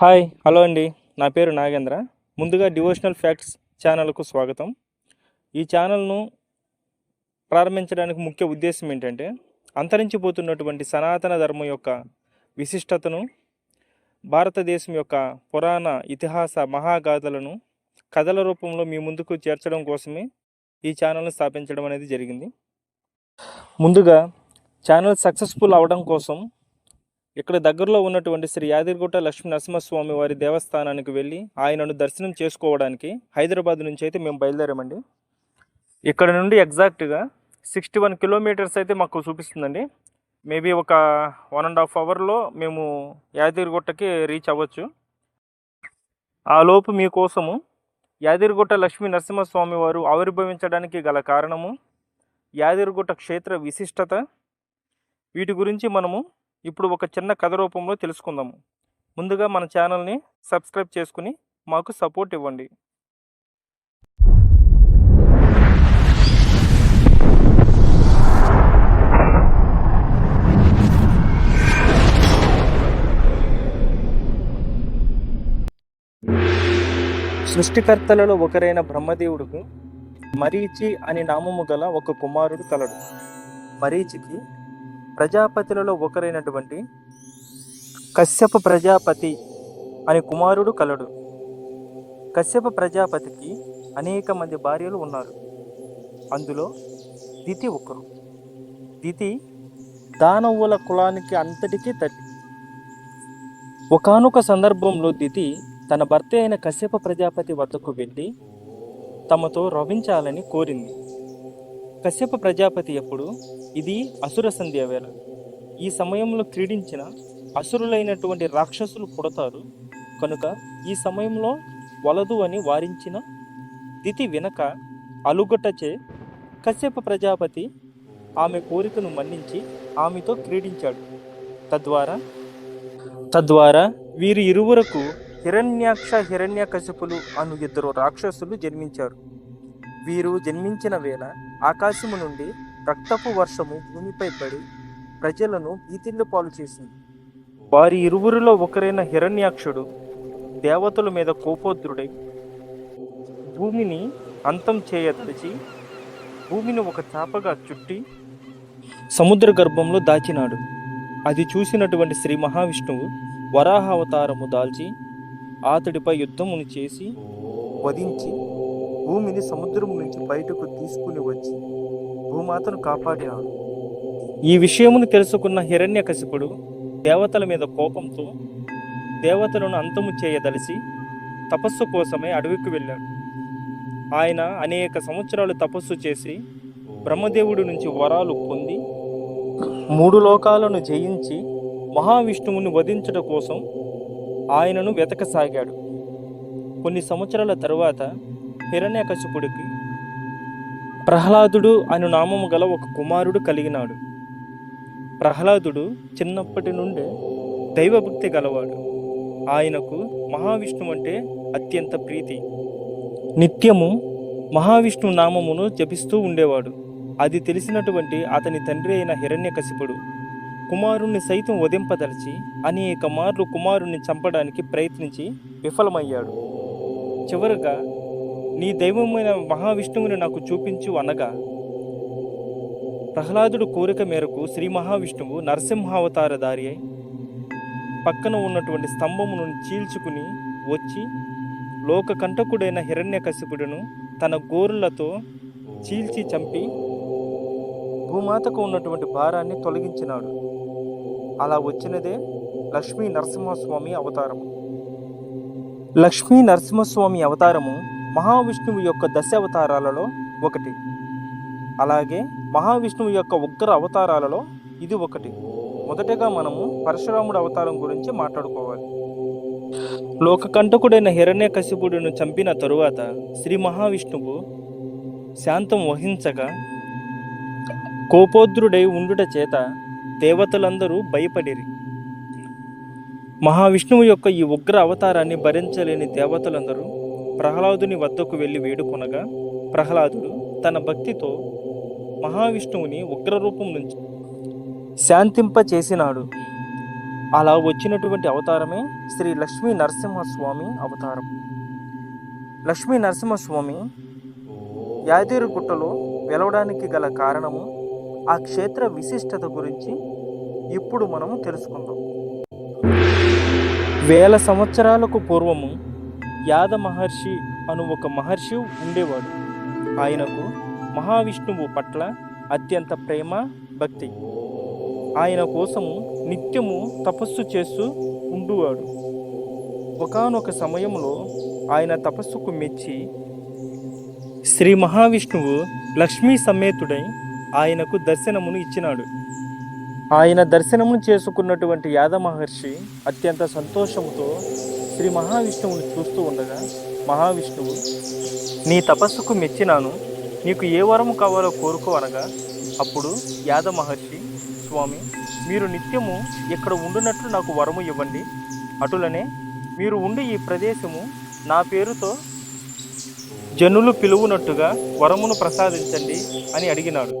Hi hello అండి. నా పేరు నాగేంద్ర. ముందుగా డివోషనల్ ఫ్యాక్ట్స్ ఛానల్కు స్వాగతం. ఈ ఛానల్ను ప్రారంభించడానికి ముఖ్య ఉద్దేశం ఏంటంటే అంతరించిపోతున్నటువంటి సనాతన ధర్మం యొక్క విశిష్టతను భారతదేశం యొక్క పురాణ ఇతిహాస మహాగాథలను కథల రూపంలో మీ ముందుకు చేర్చడం కోసమే ఈ ఛానల్ని స్థాపించడం అనేది జరిగింది. ముందుగా ఛానల్ సక్సెస్ఫుల్ అవడం కోసం ఇక్కడ దగ్గరలో ఉన్నటువంటి శ్రీ యాదగిరిగుట్ట లక్ష్మీ నరసింహస్వామి వారి దేవస్థానానికి వెళ్ళి ఆయనను దర్శనం చేసుకోవడానికి హైదరాబాద్ నుంచి అయితే మేము బయలుదేరామండి. ఇక్కడ నుండి ఎగ్జాక్ట్గా సిక్స్టీ వన్ కిలోమీటర్స్ అయితే మాకు చూపిస్తుందండి. మేబీ ఒక వన్ అండ్ హాఫ్ అవర్లో మేము యాదగిరిగుట్టకి రీచ్ అవ్వచ్చు. ఆ లోపు మీకోసము యాదగిరిగుట్ట లక్ష్మీ నరసింహస్వామి వారు ఆవిర్భవించడానికి గల కారణము యాదగిరిగుట్ట క్షేత్ర విశిష్టత. వీటి గురించి మనము ఇప్పుడు ఒక చిన్న కథ రూపంలో తెలుసుకుందాము. ముందుగా మన ఛానల్ని సబ్స్క్రైబ్ చేసుకుని మాకు సపోర్ట్ ఇవ్వండి. సృష్టికర్తలలో ఒకరైన బ్రహ్మదేవుడుకు మరీచి అని నామము గల ఒక కుమారుడు కలడు. మరీచికి ప్రజాపతులలో ఒకరైనటువంటి కశ్యప ప్రజాపతి అనే కుమారుడు కలడు. కశ్యప ప్రజాపతికి అనేక మంది భార్యలు ఉన్నారు. అందులో దితి ఒకరు. దితి దానవుల కులానికి అంతటికీ తల్లి. ఒకానొక సందర్భంలో దితి తన భర్త అయిన కశ్యప ప్రజాపతి వద్దకు వెళ్ళి తమతో రవించాలని కోరింది. కశ్యప ప్రజాపతి ఎప్పుడు? ఇది అసుర సంధ్య వేళ. ఈ సమయంలో క్రీడించిన అసురులైనటువంటి రాక్షసులు పుడతారు. కనుక ఈ సమయంలో వలదు అని వారించిన దితి వినక అలుగొట్టచే కశ్యప ప్రజాపతి ఆమె కోరికను మన్నించి ఆమెతో క్రీడించాడు. తద్వారా తద్వారా వీరి ఇరువురకు హిరణ్యాక్ష హిరణ్యకశపులు అను ఇద్దరు రాక్షసులు జన్మించారు. వీరు జన్మించిన వేళ ఆకాశము నుండి రక్తపు వర్షము భూమిపై పడి ప్రజలను భీతిల్లు పాలు చేసింది. వారి ఇరువురిలో ఒకరైన హిరణ్యాక్షుడు దేవతల మీద కోపోద్రుడై భూమిని అంతం చేయదలిచి భూమిని ఒక చాపగా చుట్టి సముద్ర గర్భంలో దాచినాడు. అది చూసినటువంటి శ్రీ మహావిష్ణువు వరాహ అవతారము దాల్చి అతడిపై యుద్ధమును చేసి వధించి భూమిని సముద్రం నుంచి బయటకు తీసుకుని వచ్చి భూమాతను కాపాడినాడు ఈ విషయమును తెలుసుకున్న హిరణ్యకశిపుడు దేవతల మీద కోపంతో దేవతలను అంతము చేయదలిసి తపస్సు కోసమే అడవికి వెళ్ళాడు. ఆయన అనేక సంవత్సరాలు తపస్సు చేసి బ్రహ్మదేవుడి నుంచి వరాలు పొంది మూడు లోకాలను జయించి మహావిష్ణువుని వధించడం కోసం ఆయనను వెతకసాగాడు. కొన్ని సంవత్సరాల తరువాత హిరణ్యకశిపుడికి ప్రహ్లాదుడు అను నామము గల ఒక కుమారుడు కలిగినాడు. ప్రహ్లాదుడు చిన్నప్పటి నుండి దైవభక్తి గలవాడు. ఆయనకు మహావిష్ణువు అంటే అత్యంత ప్రీతి. నిత్యము మహావిష్ణు నామమును జపిస్తూ ఉండేవాడు. అది తెలిసినటువంటి అతని తండ్రి అయిన హిరణ్యకశిపుడు. కుమారుణ్ణి సైతం వధింపదలిచి అనేక మార్లు కుమారుణ్ణి చంపడానికి ప్రయత్నించి విఫలమయ్యాడు. చివరగా నీ దైవమైన మహావిష్ణువుని నాకు చూపించు అనగా ప్రహ్లాదుడు కోరిక మేరకు శ్రీ మహావిష్ణువు నరసింహావతారధారి అయి పక్కన ఉన్నటువంటి స్తంభమును చీల్చుకుని వచ్చి లోక కంటకుడైన హిరణ్యకశిపుడును తన గోరులతో చీల్చి చంపి భూమాతకు ఉన్నటువంటి భారాన్ని తొలగించినాడు. అలా వచ్చినదే లక్ష్మీ నరసింహస్వామి అవతారము. లక్ష్మీ నరసింహస్వామి అవతారము మహావిష్ణువు యొక్క దశ అవతారాలలో ఒకటి. అలాగే మహావిష్ణువు యొక్క ఉగ్ర అవతారాలలో ఇది ఒకటి. మొదటగా మనము పరశురాముడు అవతారం గురించి మాట్లాడుకోవాలి. లోకకంటకుడైన హిరణ్యకశిపుడును చంపిన తరువాత శ్రీ మహావిష్ణువు శాంతం వహించగా కోపోద్రుడై ఉండుట చేత దేవతలందరూ భయపడిరి. మహావిష్ణువు యొక్క ఈ ఉగ్ర అవతారాన్ని భరించలేని దేవతలందరూ ప్రహ్లాదుని వద్దకు వెళ్ళి వేడుకొనగా ప్రహ్లాదుడు తన భక్తితో మహావిష్ణువుని ఉగ్రరూపం నుంచి శాంతింప చేసినాడు అలా వచ్చినటువంటి అవతారమే శ్రీ లక్ష్మీ నరసింహస్వామి అవతారం. లక్ష్మీ నరసింహస్వామి యాదగిరిగుట్టలో వెలవడానికి గల కారణము ఆ క్షేత్ర విశిష్టత గురించి ఇప్పుడు మనము తెలుసుకుందాం. వేల సంవత్సరాలకు పూర్వము యాద మహర్షి అను ఒక మహర్షి ఉండేవాడు. ఆయనకు మహావిష్ణువు పట్ల అత్యంత ప్రేమ భక్తి. ఆయన కోసము నిత్యము తపస్సు చేస్తూ ఉండువాడు. ఒకానొక సమయంలో ఆయన తపస్సుకు మెచ్చి శ్రీ మహావిష్ణువు లక్ష్మీ సమేతుడై ఆయనకు దర్శనమును ఇచ్చినాడు. ఆయన దర్శనమును చేసుకున్నటువంటి యాద మహర్షి అత్యంత సంతోషముతో శ్రీ మహావిష్ణువుని చూస్తూ ఉండగా మహావిష్ణువు నీ తపస్సుకు మెచ్చినాను. నీకు ఏ వరము కావాలో కోరుకో అనగా అప్పుడు యాద మహర్షి స్వామి మీరు నిత్యము ఇక్కడ ఉండునట్లు నాకు వరము ఇవ్వండి. అటులనే మీరు ఉండి ఈ ప్రదేశము నా పేరుతో జనులు పిలువునట్టుగా వరమును ప్రసాదించండి అని అడిగినాడు.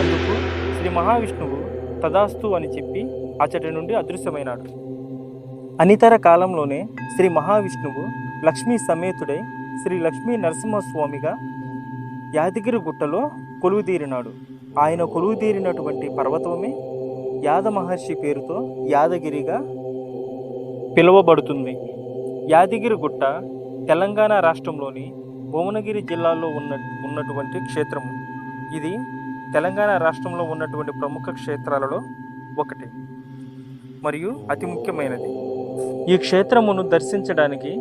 అందుకు శ్రీ మహావిష్ణువు తదాస్తు అని చెప్పి అచ్చటి నుండి అదృశ్యమైనాడు. అనితర కాలంలోనే శ్రీ మహావిష్ణువు లక్ష్మీ సమేతుడై శ్రీ లక్ష్మీ నరసింహస్వామిగా యాదగిరి గుట్టలో కొలువుదీరినాడు. ఆయన కొలువుదీరినటువంటి పర్వతమే యాద మహర్షి పేరుతో యాదగిరిగా పిలువబడుతుంది. యాదగిరి గుట్ట తెలంగాణ రాష్ట్రంలోని భువనగిరి జిల్లాలో ఉన్న ఉన్నటువంటి క్షేత్రము ఇది తెలంగాణ రాష్ట్రంలో ఉన్నటువంటి ప్రముఖ క్షేత్రాలలో ఒకటి. మరియు అతి ముఖ్యమైనది. ఈ క్షేత్రమును దర్శించడానికి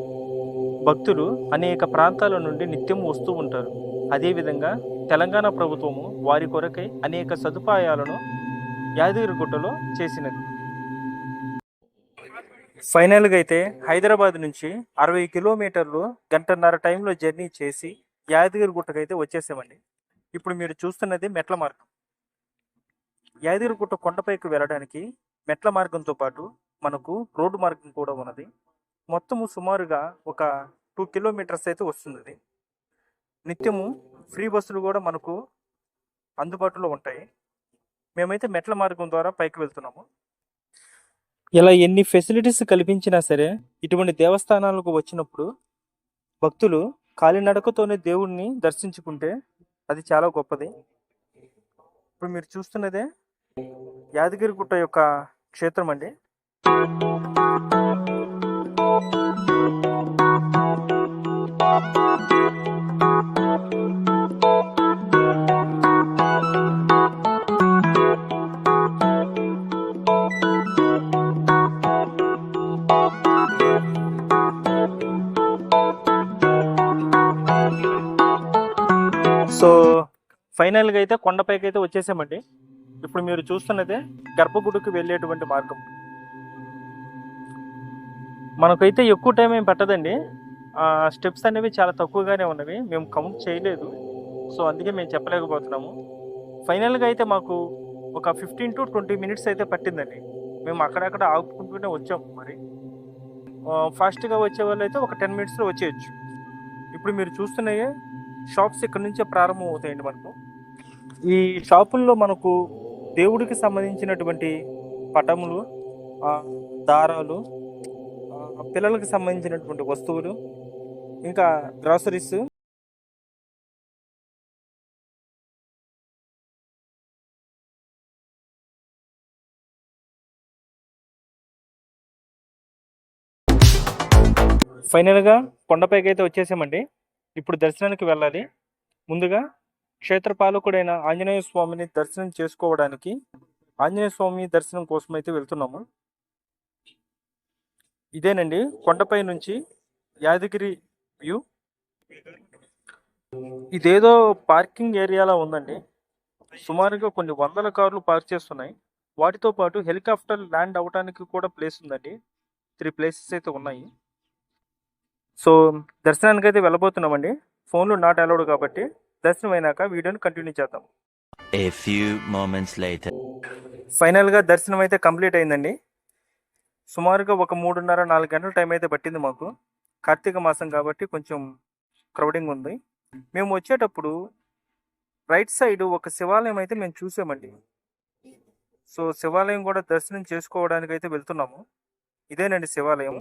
భక్తులు అనేక ప్రాంతాల నుండి నిత్యం వస్తూ ఉంటారు. అదేవిధంగా తెలంగాణ ప్రభుత్వము వారి కొరకై అనేక సదుపాయాలను యాదగిరిగుట్టలో చేసినది. ఫైనల్గా అయితే హైదరాబాద్ నుంచి అరవై కిలోమీటర్లు గంటన్నర టైంలో జర్నీ చేసి యాదగిరిగుట్టకు అయితే వచ్చేసామండి. ఇప్పుడు మీరు చూస్తున్నది మెట్ల మార్గం. యాదగిరి గుట్ట కొండపైకి వెళ్ళడానికి మెట్ల మార్గంతో పాటు మనకు రోడ్డు మార్గం కూడా ఉన్నది. మొత్తము సుమారుగా ఒక టూ కిలోమీటర్స్ అయితే వస్తుంది నిత్యము ఫ్రీ బస్సులు కూడా మనకు అందుబాటులో ఉంటాయి. మేమైతే మెట్ల మార్గం ద్వారా పైకి వెళ్తున్నాము. ఇలా ఎన్ని ఫెసిలిటీస్ కల్పించినా సరే ఇటువంటి దేవస్థానాలకు వచ్చినప్పుడు భక్తులు కాలినడకతోనే దేవుణ్ణి దర్శించుకుంటే అది చాలా గొప్పది. ఇప్పుడు మీరు చూస్తున్నదే యాదగిరిగుట్ట యొక్క క్షేత్రం అండి. సో ఫైనల్గా అయితే కొండపైకి అయితే వచ్చేసామండి. ఇప్పుడు మీరు చూస్తున్నదే గర్భగుడికి వెళ్ళేటువంటి మార్గం. మనకైతే ఎక్కువ టైం ఏం పట్టదండి. స్టెప్స్ అనేవి చాలా తక్కువగానే ఉన్నవి. మేము కౌంట్ చేయలేదు. సో అందుకే మేము చెప్పలేకపోతున్నాము. ఫైనల్గా అయితే మాకు ఒక ఫిఫ్టీన్ టు ట్వంటీ మినిట్స్ అయితే పట్టిందండి. మేము అక్కడక్కడ ఆపుకుంటూనే వచ్చాము మరి. ఫాస్ట్గా వచ్చే వాళ్ళు అయితే ఒక టెన్ మినిట్స్లో వచ్చేయచ్చు. ఇప్పుడు మీరు చూస్తున్నాయే షాప్స్ ఇక్కడ నుంచే ప్రారంభం అవుతాయండి మనకు. ఈ షాపుల్లో మనకు దేవుడికి సంబంధించినటువంటి పటములు ఆ, దారాలు ఆ, పిల్లలకు సంబంధించినటువంటి వస్తువులు ఇంకా గ్రాసరీస్. ఫైనల్గా కొండపైకి అయితే వచ్చేసామండి. ఇప్పుడు దర్శనానికి వెళ్ళాలి. ముందుగా క్షేత్ర పాలకుడైన ఆంజనేయ స్వామిని దర్శనం చేసుకోవడానికి ఆంజనేయ స్వామి దర్శనం కోసం అయితే వెళ్తున్నాము. ఇదేనండి. కొండపై నుంచి యాదగిరి వ్యూ. ఇదేదో పార్కింగ్ ఏరియాలా ఉందండి. సుమారుగా కొన్ని వందల కార్లు పార్క్ చేస్తున్నాయి. వాటితో పాటు హెలికాప్టర్ ల్యాండ్ అవడానికి కూడా ప్లేస్ ఉందండి. త్రీ ప్లేసెస్ అయితే ఉన్నాయి. సో దర్శనానికి అయితే వెళ్ళబోతున్నామండి. ఫోన్లు నాట్ అలౌడ్ కాబట్టి. దర్శనం అయినాక వీడియోని కంటిన్యూ చేద్దాం. A few moments later. ఫైనల్గా దర్శనం అయితే కంప్లీట్ అయిందండి. సుమారుగా ఒక మూడున్నర నాలుగు గంటల టైం అయితే పట్టింది మాకు. కార్తీక మాసం కాబట్టి కొంచెం క్రౌడింగ్ ఉంది. మేము వచ్చేటప్పుడు రైట్ సైడ్ ఒక శివాలయం అయితే మేము చూసామండి. సో శివాలయం కూడా దర్శనం చేసుకోవడానికి అయితే వెళ్తున్నాము. ఇదేనండి శివాలయం.